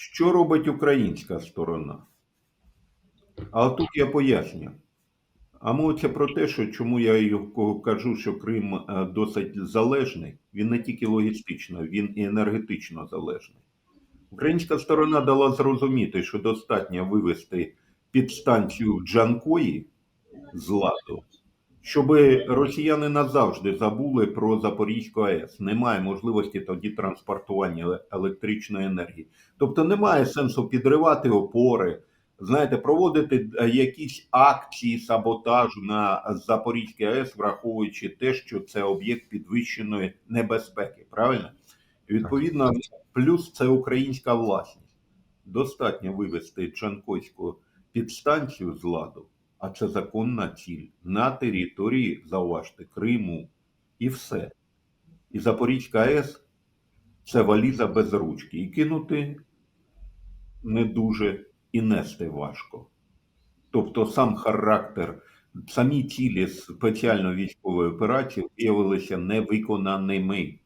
Що робить українська сторона? А тут я поясню. А мовиться про те, що чому я кажу, що Крим е, досить залежний, він не тільки логістично, він і енергетично залежний. Українська сторона дала зрозуміти, що достатньо вивести підстанцію Джанкої з ладу, щоб росіяни назавжди забули про Запорізьку АЕС. Немає можливості тоді транспортування електричної енергії. Тобто немає сенсу підривати опори, знаєте, проводити е, якісь акції саботажу на Запорізькій АЕС, враховуючи те, що це об'єкт підвищеної небезпеки. Правильно? І, Відповідно, плюс це українська власність. Достатньо вивести Джанкойську підстанцію з ладу, а це законна ціль на території, зауважте, Криму і все. І Запорізька АЕС це валіза без ручки. І кинути не дуже і нести важко. Тобто сам характер, самі цілі спеціально військової операції виявилися невиконаними.